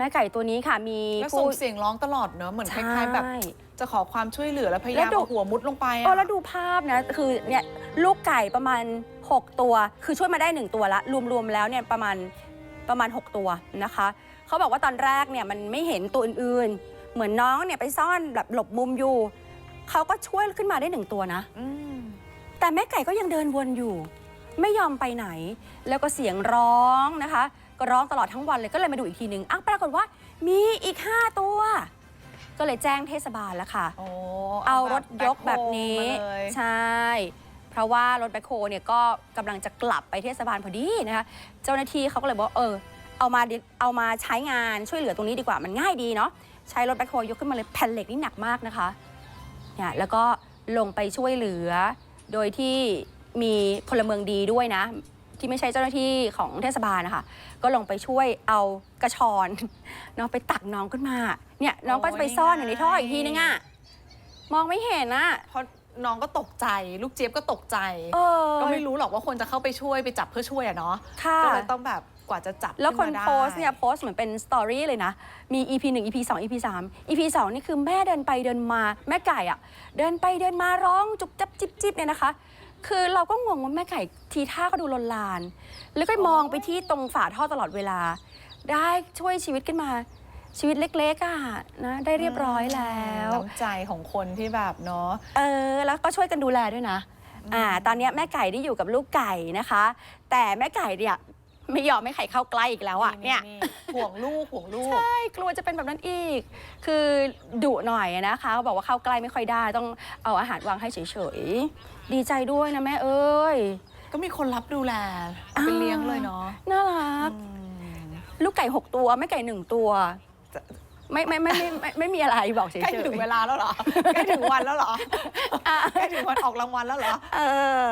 แม่ไก่ตัวนี้ค่ะมีแล้วส่งเสียงร้องตลอดเนอะเหมือนคล้ายๆแบบ ใช่ จะขอความช่วยเหลือแล้วพยาแล้ยามวดู เอาหัวมุดลงไปอะ เออแล้วดูภาพนะ คือเนี่ยลูกไก่ประมาณ 6 ตัว คือช่วยมาได้ 1 ตัวละ รวม ๆ แล้วเนี่ยประมาณประมาณ 6 ตัวนะคะ เขาบอกว่าตอนแรกเนี่ยมันไม่เห็นตัวอื่นๆ เหมือนน้องเนี่ยไปซ่อนแบบหลบมุมอยู่ เขาก็ช่วยขึ้นมาได้หนึ่งตัวนะอืมแต่แม่ไก่ก็ยังเดินวนอยู่ ไม่ยอมไปไหน แล้วก็เสียงร้องนะคะ ก็ร้องตลอดทั้งวันเลยก็เลยมาดูอีกทีนึงอ้าวปรากฏว่ามีอีก 5 ตัว ก็เลยแจ้งเทศบาลแล้วค่ะ โอ้เอารถยกแบบนี้บ็คโฮมาเลยใช่ เพราะว่ารถแบคโฮเนี่ยก็กำลังจะกลับไปเทศบาลพอดีนะคะ เจ้าหน้าที่เขาก็เลยบอกว่าเออ เอามาดิเอามาใช้งานช่วยเหลือตรงนี้ดีกว่ามันง่ายดีเนาะใช้รถแบคโฮยกขึ้นมาเลยแผ่นเหล็กนี่หนักมากนะคะเนี่ยแล้วก็ลงไปช่วยเหลือ โดยที่ มีพลเมืองดีด้วยนะ ที่ไม่ใช่เจ้าหน้าที่ของเทศบาลนะคะก็ลงไปช่วยเอากระชอนเนาะไปตักน้องขึ้นมา เนี่ยน้องก็จะไปซ่อนอยู่ในท่ออีกทีนึงอะมองไม่เห็นอะเพราะน้องก็ตกใจ ลูกเจี๊ยบก็ตกใจ เออก็ไม่รู้หรอกว่าคนจะเข้าไปช่วยไปจับเพื่อช่วยอะเนาะค่ะก็เลยต้องแบบกว่าจะจับแล้วคนขึ้มาได้โพสต์เนี่ยโพสต์เหมือนเป็นสตอรี่เลยนะ มี EP 1 EP 2 EP 3 EP 2 นี่คือแม่เดินไปเดินมาแม่ไก่อะเดินไปเดินมาร้องจุบจับจิบจิบเนี่ยนะคะ คือเราก็งงว่าแม่ไก่ทีท่าก็ดูลนลาน แล้วก็มองไปที่ตรงฝาท่อตลอดเวลา ได้ช่วยชีวิตขึ้นมาชีวิตเล็กๆอะนะได้เรียบร้อยแล้วน้ำใจของคนที่แบบเนาะเออ แล้วก็ช่วยกันดูแลด้วยนะอ่าตอนเนี้ยแม่ไก่ได้อยู่กับลูกไก่นะคะ แต่แม่ไก่เนี่ย ไม่ยอมให้ไข่เข้าใกล้อีกแล้วอะเนี่ย ห่วงลูกห่วงลูก ใช่กลัวจะเป็นแบบนั้นอีก คือดุหน่อยนะคะบอกว่าเข้าใกล้ไม่ค่อยได้ ต้องเอาอาหารวางให้เฉยๆ ดีใจด้วยนะแม่เอ้ย ก็มีคนรับดูแลเอาไปเลี้ยงเลยเนาะน่ารักอืมลูกไก่6ตัวแม่ไก่หนึ่งตัวจะไม่ไม่ไม่ไม่ไม่ไม่ไม่มีอะไรบอกเฉยๆใกล้ถึงเวลาแล้วเหรอใกล้ถึงวันแล้วเหรออะใกล้ถึงวันออกรางวัลแล้วเหรอเออ